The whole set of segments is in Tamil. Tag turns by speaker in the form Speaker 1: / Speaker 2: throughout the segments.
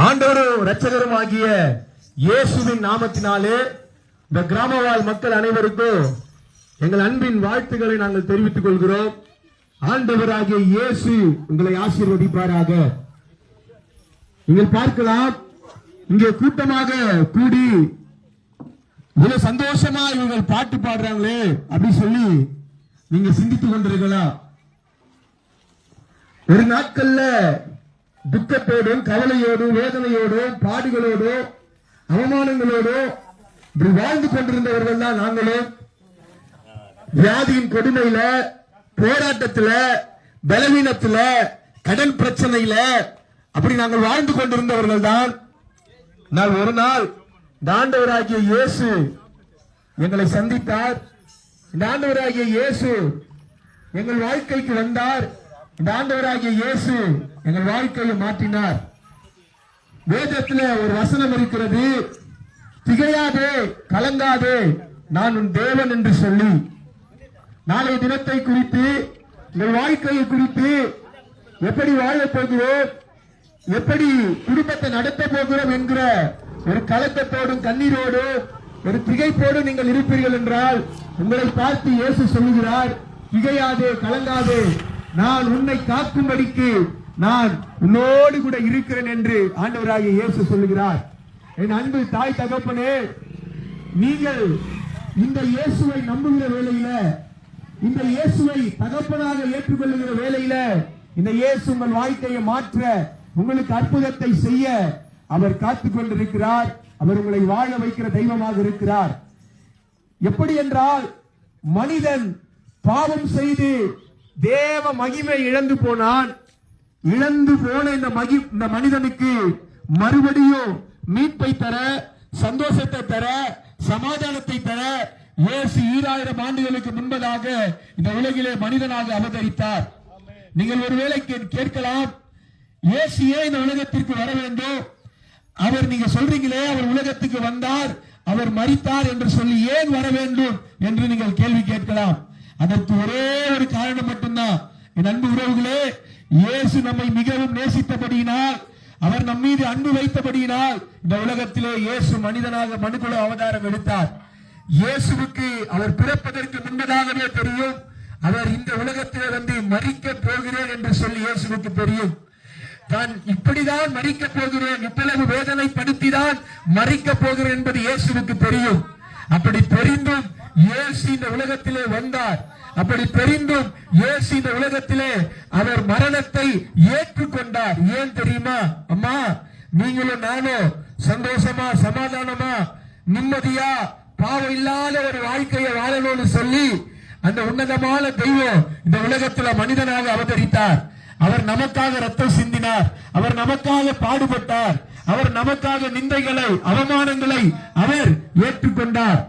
Speaker 1: ஆண்டவரும் ரச்சகரும் ஆகிய இயேசுவின் நாமத்தினாலே இந்த கிராமவாழ் மக்கள் அனைவருக்கும் எங்கள் அன்பின் வாழ்த்துக்களை நாங்கள் தெரிவித்துக் கொள்கிறோம். ஆண்டவராகிய இயேசு உங்களை ஆசீர்வதிப்பாராக. நீங்கள் பார்க்கலாம். இங்கே கூட்டமாக கூடி இவ்வளவு சந்தோஷமா இவங்க பாட்டு பாடுறாங்களே அப்படின்னு சொல்லி நீங்க சிந்தித்துக் கொண்டிருக்கலாம். ஒரு நாட்கள்ல துக்கத்தோடும் கவலையோடும் வேதனையோடும் பாடுகளோடும் அவமானங்களோடும் இப்படி வாழ்ந்து கொண்டிருந்தவர்கள் தான் நாங்களும் வியாதியின் கொடுமையில போராட்டத்துல பலவீனத்துல கடன் பிரச்சனையில அப்படி நாங்கள் வாழ்ந்து கொண்டிருந்தவர்கள் தான். நான் ஒரு நாள் தாண்டவராகிய இயேசு எங்களை சந்தித்தார். தாண்டவராகிய இயேசு எங்கள் வாழ்க்கைக்கு வந்தார். இந்த ஆண்டவராகிய இயேசு எங்கள் வாழ்க்கையை மாற்றினார். வேதத்துல ஒரு வசனம் இருக்கிறது திகையாதே கலங்காதே நான் உன் தேவன் என்று சொல்லி. நாளை தினத்தை குறித்து உங்கள் வாழ்க்கையை குறித்து எப்படி வாழப் போகிறோம் எப்படி குடும்பத்தை நடத்த போகிறோம் என்கிற ஒரு கலக்கத்தோடும் கண்ணீரோடும் ஒரு திகைப்போடும் நீங்கள் இருப்பீர்கள் என்றால் உங்களை பார்த்து இயேசு சொல்லுகிறார் திகையாதே கலங்காதே நான் உன்னை காக்கும்படிக்கு நான் உன்னோடு கூட இருக்கிறேன் என்று ஆண்டவராக இயேசு சொல்லுகிறார். என் அன்பு தாய் தகப்பனே நீங்கள் இந்த இயேசுவை நம்புகிற வேலையில இந்த இயேசுவை தகப்பனாக ஏற்றுக்கொள்ளுகிற வேலையில இந்த இயேசு உங்கள் வாழ்க்கையை மாற்ற உங்களுக்கு அற்புதத்தை செய்ய அவர் காத்து கொண்டிருக்கிறார். அவர் உங்களை வாழ வைக்கிற தெய்வமாக இருக்கிறார். எப்படி என்றால் மனிதன் பாவம் செய்து தேவ மகிமை இழந்து போனான். இழந்து போன இந்த மகி இந்த மனிதனுக்கு மறுபடியும் மீட்பை தர சந்தோஷத்தை தர சமாதானத்தை தர இயேசு ஈராயிரம் ஆண்டுகளுக்கு முன்பதாக இந்த உலகிலே மனிதனாக அவதரித்தார். நீங்கள் ஒருவேளை கேட்கலாம். இயேசு ஏன் இந்த உலகத்திற்கு வர வேண்டும்? அவர் நீங்க சொல்றீங்களே அவர் உலகத்துக்கு வந்தார் அவர் மறித்தார் என்று சொல்லி ஏன் வர வேண்டும் என்று நீங்கள் கேள்வி கேட்கலாம். அதற்கு ஒரே ஒரு காரணம் மட்டும்தான். என் அன்பு உறவுகளே இயேசு நம்மை மிகவும் நேசித்தபடியினால் அவர் நம் மீது அன்பு வைத்தபடியினால் இந்த உலகத்திலே இயேசு மனிதனாக மனுக்குல அவதாரம் எடுத்தார். இயேசுவுக்கு அவர் பிறப்பதற்கு முன்பதாகவே தெரியும் அவர் இந்த உலகத்திலே வந்து மறிக்க போகிறேன் என்று சொல்லி இயேசுவுக்கு தெரியும். தான் இப்படிதான் மறிக்க போகிறேன் இவ்வளவு வேதனைப்படுத்திதான் மறிக்க போகிறேன் என்பது இயேசுவுக்கு தெரியும். அப்படி தெரிந்தும் இயேசு இந்த உலகத்திலே வந்தார். அப்படி தெரிந்தும் இயேசு இந்த உலகத்திலே அவர் மரணத்தை ஏற்றுக்கொண்டார். ஏன் தெரியுமா? அம்மா நீங்களும் நானும் சந்தோஷமா சமாதானமா நிம்மதியா பாவம் இல்லாத ஒரு வாழ்க்கையை வாழணும்னு சொல்லி அந்த உன்னதமான தெய்வம் இந்த உலகத்துல மனிதனாக அவதரித்தார். அவர் நமக்காக ரத்தம் சிந்தினார். அவர் நமக்காக பாடுபட்டார். அவர் நமக்காக நிந்தைகளை அவமானங்களை அவர் ஏற்றுக்கொண்டார்.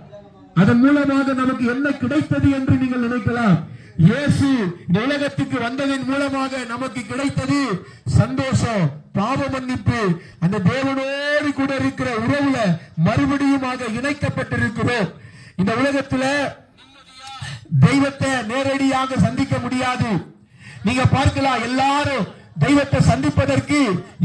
Speaker 1: அதன் மூலமாக நமக்கு என்ன கிடைத்தது என்று நீங்கள் நினைக்கலாம். இயேசு இந்த உலகத்துக்கு வந்ததன் மூலமாக நமக்கு கிடைத்தது சந்தோஷம் பாவ மன்னிப்பு அந்த தேவனோடு கூட இருக்கிற உறவுல மறுபடியுமாக இணைக்கப்பட்டிருக்கிறோம். இந்த உலகத்துல தெய்வத்தை நேரடியாக சந்திக்க முடியாது. நீங்க பார்க்கலாம் எல்லாரும் தெய்வத்தை சந்திப்பதற்கு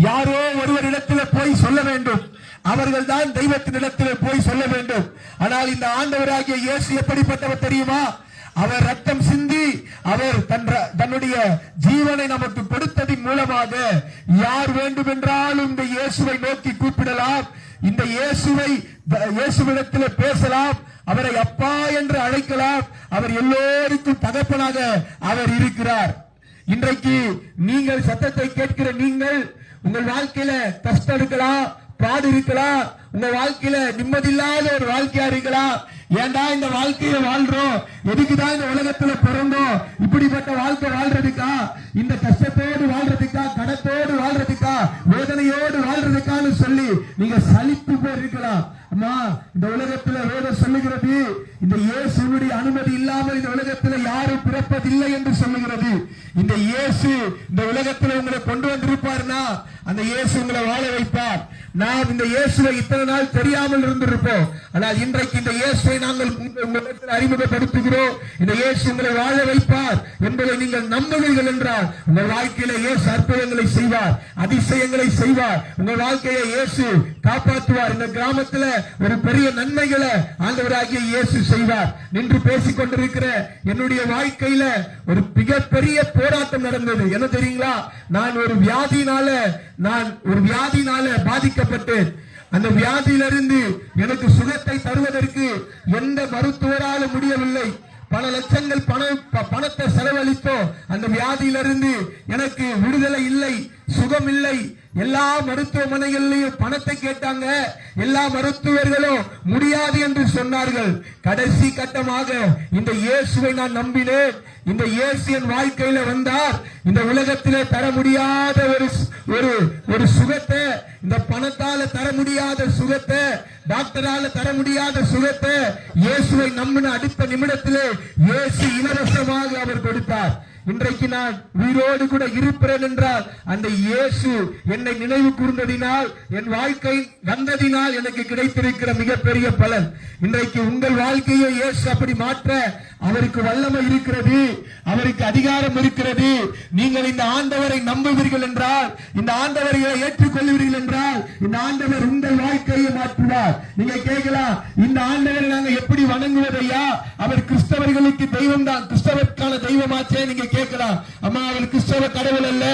Speaker 1: யாரோ ஒருவரிடத்துல போய் சொல்ல வேண்டும். அவர்கள் தான் தெய்வத்தினிடத்தில் போய் சொல்ல வேண்டும். ஆனால் இந்த ஆண்டவராகிய இயேசு எப்படிப்பட்டவர் தெரியுமா? அவர் ரத்தம் சிந்தி அவர் தன் தன்னுடைய ஜீவனை நமக்கு கொடுத்ததின் மூலமாக யார் வேண்டுமென்றாலும் இந்த இயேசுவை நோக்கி கூப்பிடலாம். இந்த இயேசுவை த- இயேசுவிடத்தில் பேசலாம். அவரை அப்பா என்று அழைக்கலாம். அவர் எல்லோருக்கும் தகப்பனாக அவர் இருக்கிறார். இன்றைக்கு நீங்கள் சத்தத்தை கேட்கிற நீங்கள் உங்கள் வாழ்க்கையில கஷ்டம் இருக்கலாம் பாடு இருக்கலாம் உங்க வாழ்க்கையில நிம்மதியில்லாத ஒரு வாழ்க்கையா இருக்கலாம் ஏன்டா இந்த வாழ்க்கையை வாழ்றோம்? எதுக்குதான் இந்த உலகத்துல பிறந்தோம்? இப்படிப்பட்ட வாழ்க்கை வாழ்றதுக்கா? இந்த கஷ்டத்தோடு வாழ்றதுக்கா? கடத்தோடு வாழ்றதுக்கா? வேதனையோடு வாழ்றதுக்கான்னு சொல்லி நீங்க சலித்து போயிருக்கலாம். அம்மா இந்த உலகத்துல வேதம் சொல்லுகிறது. இந்த இயேசுனுடைய அனுமதி இல்லாமல் இந்த உலகத்துல யாரும் பிறப்பதில்லை என்று சொல்லுகிறது. இந்த இயேசு இந்த உலகத்துல உங்களை கொண்டு வந்திருப்பார்னா அந்த இயேசு உங்களை வாழ வைப்பார். நாம் இந்த இயேசுவை இத்தனை நாள் தெரியாமல் இருந்திருப்போம். ஆனால் இன்றைக்கு இந்த இயேசுவை நாங்கள் உங்களிடத்தில் அறிமுகப்படுத்துகிறோம். இந்த இயேசு உங்களை வாழ வைப்பார் என்பதை நீங்கள் நம்புவீர்கள் என்றால் உங்கள் வாழ்க்கையில இயேசு அற்புதங்களை செய்வார் அதிசயங்களை செய்வார். உங்கள் வாழ்க்கையை இயேசு காப்பாற்றுவார். இந்த கிராமத்துல ஒரு பெரிய நன்மைகளை ஆண்டவராகிய இயேசு செய்வார். நின்று பேசிக் கொண்டிருக்கிற என்னுடைய வாழ்க்கையில ஒரு மிகப்பெரிய போராட்டம் நடந்தது. என்ன தெரியுங்களா? நான் ஒரு வியாதினால நான் ஒரு வியாதினால பாதிக்கப்பட்டேன். அந்த வியாதியிலிருந்து எனக்கு சுகத்தை தருவதற்கு எந்த மருத்துவராலும் முடியவில்லை. பல லட்சங்கள் பண பணத்தை செலவழித்தோம் அந்த வியாதியிலிருந்து எனக்கு விடுதலை இல்லை சுகம் இல்லை. எல்லா மருத்துவமனைகளிலும் பணத்தை கேட்டாங்க. எல்லா மருத்துவர்களும் முடியாது என்று சொன்னார்கள். கடைசி கட்டமாக இந்த இயேசுவை நான் நம்பினேன். இந்த ஏசியன் வாழ்க்கையில வந்தார் இந்த உலகத்திலே தர முடியாத ஒரு ஒரு ஒரு சுகத்தை இந்த பணத்தால தர முடியாத சுகத்தை டாக்டரால தர முடியாத சுகத்தை இயேசுவை நம்பின அடுத்த நிமிடத்திலே இயேசு இலவசமாக அவர் கொடுத்தார். இன்றைக்கு நான் உயிரோடு கூட இருப்பேன் என்றால் அந்த இயேசு என்னை நினைவு கூர்ந்ததினால் என் வாழ்க்கை வந்ததினால் எனக்கு கிடைத்திருக்கிற மிகப்பெரிய பலன். இன்றைக்கு உங்கள் வாழ்க்கையை இயேசு அப்படி மாற்ற அவருக்கு வல்லமை இருக்கிறது அவருக்கு அதிகாரம் இருக்கிறது. நீங்கள் இந்த ஆண்டவரை நம்புவீர்கள் என்றால் இந்த ஆண்டவரை ஏற்றுக்கொள்வீர்கள் என்றால் இந்த ஆண்டவர் உங்கள் வாழ்க்கையை மாற்றுவார். நீங்க கேட்கலாம் இந்த ஆண்டவரை நாங்க எப்படி வணங்குவதையா அவர் கிறிஸ்தவர்களுக்கு தெய்வம் தான். கிறிஸ்தவருக்கான தெய்வமாச்சே நீங்க கேட்கலாம். அம்மா அவர் கிறிஸ்தவ கடவுள் அல்ல.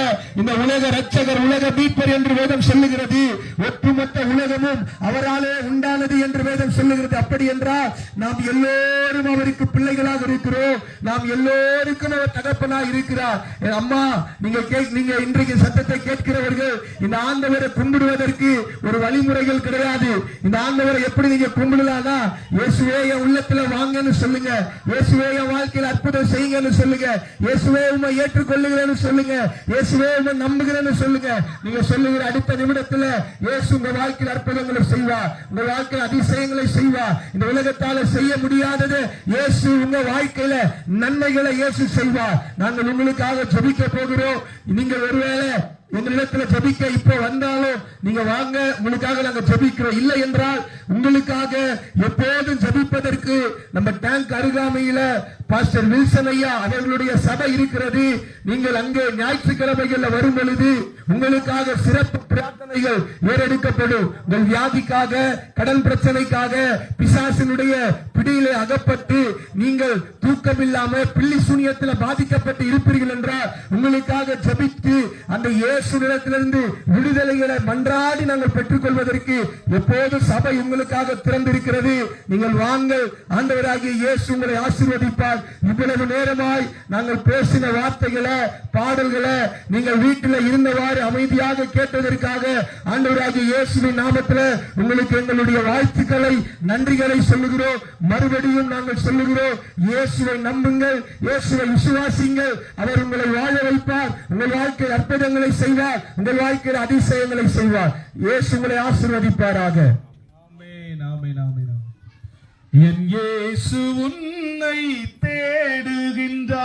Speaker 1: இந்த உலக ரட்சகர் உலக மீட்பர் என்று வேதம் சொல்லுகிறது. ஒட்டுமொத்த உலகமும் அவராலே உண்டானது என்று வேதம் சொல்லுகிறது. அப்படி என்றால் நாம் எல்லோரும் அவருக்கு பிள்ளைகளாக இருக்கிறோம். நாம் எல்லோருக்கும் அவர் தகப்பனாக இருக்கிறார். அம்மா நீங்க நீங்க இன்றைக்கு சத்தத்தை கேட்கிறவர்கள் இந்த ஆண்டவரை கும்பிடுவதற்கு ஒரு வழிமுறைகள் கிடையாது. இந்த ஆண்டவரை எப்படி நீங்க கும்பிடலாம்னா இயேசுவே என் உள்ளத்துல வாங்கன்னு சொல்லுங்க. இயேசுவே என் வாழ்க்கையில் அற்புதம் செய்யுங்கன்னு சொல்லுங்க. இயேசுவே உண்மை ஏற்றுக்கொள்ளுகிறேன்னு சொல்லுங்க. இயேசுவே உண்மை நம்புகிறேன்னு சொல்லுங்க. நீங்க சொல்லுகிற அடுத்த நிமிடத்துல இயேசு உங்க வாழ்க்கையில் அற்புதங்களை செய்வா. உங்க வாழ்க்கையில் அதிசயங்களை செய்வா. இந்த உலகத்தால செய்ய முடியாதது இயேசு உங்க வாழ்க்கையில நன்மைகளை இயேசு செய்வார் நாங்கள் உங்களுக்காக ஜபிக்க போகிறோம். நீங்கள் ஒருவேளை எங்களிடத்துல ஜபிக்க இப்போ வந்தாலும் நீங்க வாங்க உங்களுக்காக நாங்க ஜபிக்கிறோம். இல்லை என்றால் உங்களுக்காக எப்போதும் ஜபிப்பதற்கு நம்ம டேங்க் அருகாமையில பாஸ்டர் வில்சன் ஐயா அவர்களுடைய சபை இருக்கிறது. நீங்கள் அங்கே ஞாயிற்றுக்கிழமைகள்ல வரும் பொழுது உங்களுக்காக சிறப்பு பிரார்த்தனைகள் ஏறெடுக்கப்படும். உங்கள் வியாதிக்காக கடன் பிரச்சனைக்காக பிசாசினுடைய பிடியிலே அகப்பட்டு நீங்கள் தூக்கம் இல்லாம பிள்ளி சூனியத்தில் பாதிக்கப்பட்டு இருப்பீர்கள் என்றால் உங்களுக்காக ஜபித்து அந்த இயேசு நிலத்திலிருந்து விடுதலைகளை மன்றாடி நாங்கள் பெற்றுக்கொள்வதற்கு எப்போது சபை உங்களுக்காக திறந்திருக்கிறது. நீங்கள் வாங்கள் ஆண்டவராகிய இயேசு உங்களை ஆசீர்வதிப்பார். இவ்வளவு நேரமாய் நாங்கள் பேசின வார்த்தைகளை பாடல்களை நீங்கள் வீட்டில் இருந்தவாறு அமைதியாக கேட்டதற்காக ஆண்டவராகிய இயேசுவின் நாமத்தில் உங்களுக்கு எங்களுடைய வாழ்த்துக்களை நன்றிகளை சொல்லுகிறோம். மறுபடியும் நாங்கள் சொல்லுகிறோம் இயேசுவை நம்புங்கள் இயேசுவை விசுவாசிங்கள். அவர் உங்களை வாழ வைப்பார் உங்கள் வாழ்க்கையில் அற்புதங்களை செய்வார் உங்கள் வாழ்க்கையில் அதிசயங்களை செய்வார். இயேசு உங்களை ஆசீர்வதிப்பாராக.
Speaker 2: என் இயேசு உன்னை தேடுகின்றார்.